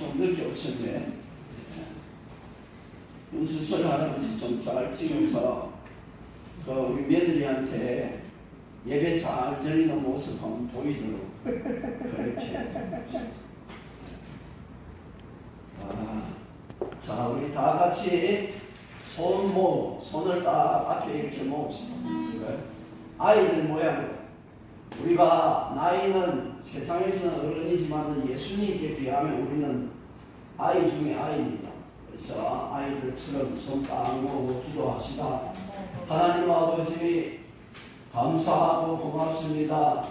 좀 늦게 오셨네. 윤수철 할아버지 좀 잘 찍어서 그 우리 며느리한테 예배 잘 드리는 모습 한번 보이도록 그렇게. 아, 자 우리 다 같이 손 모, 손을 딱 앞에 이렇게 모읍시다. 그래? 아이들 모양으로. 우리가 나이는 세상에서는 어른이지만 예수님께 비하면 우리는 아이 중에 아이입니다. 그래서 아이들처럼 손딱 모으고 기도합시다. 하나님 아버지 감사하고 고맙습니다.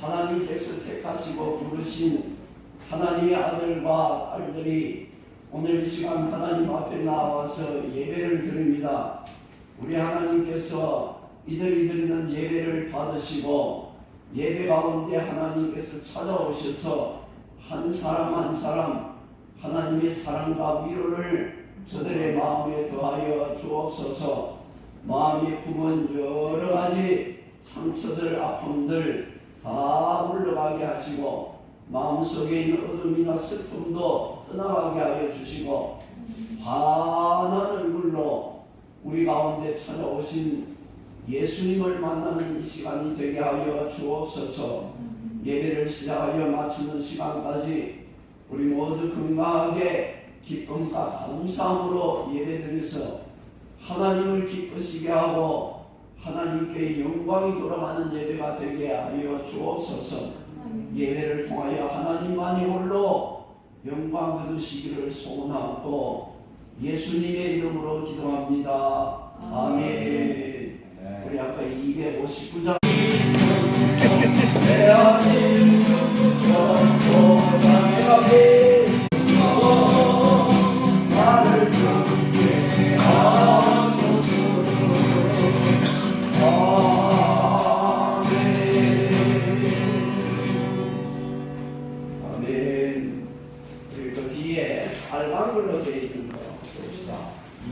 하나님께서 택하시고 부르신 하나님의 아들과 딸들이 오늘 이 시간 하나님 앞에 나와서 예배를 드립니다. 우리 하나님께서 이들이 드리는 예배를 받으시고 예배 가운데 하나님께서 찾아오셔서 한 사람 한 사람 하나님의 사랑과 위로를 저들의 마음에 더하여 주옵소서. 마음에 품은 여러 가지 상처들 아픔들 다 물러가게 하시고 마음속에 있는 어둠이나 슬픔도 떠나가게 하여 주시고 환한 얼굴로 우리 가운데 찾아오신 예수님을 만나는 이 시간이 되게 하여 주옵소서 예배를 시작하여 마치는 시간까지 우리 모두 건강하게 기쁨과 감사함으로 예배드려서 하나님을 기쁘시게 하고 하나님께 영광이 돌아가는 예배가 되게 하여 주옵소서 예배를 통하여 하나님만이 홀로 영광 받으시기를 소원하고 예수님의 이름으로 기도합니다. 아멘. 우리 아까 259장 나를 주께 아멘. 아멘. 그리고 그 뒤에 걸로 되어 있는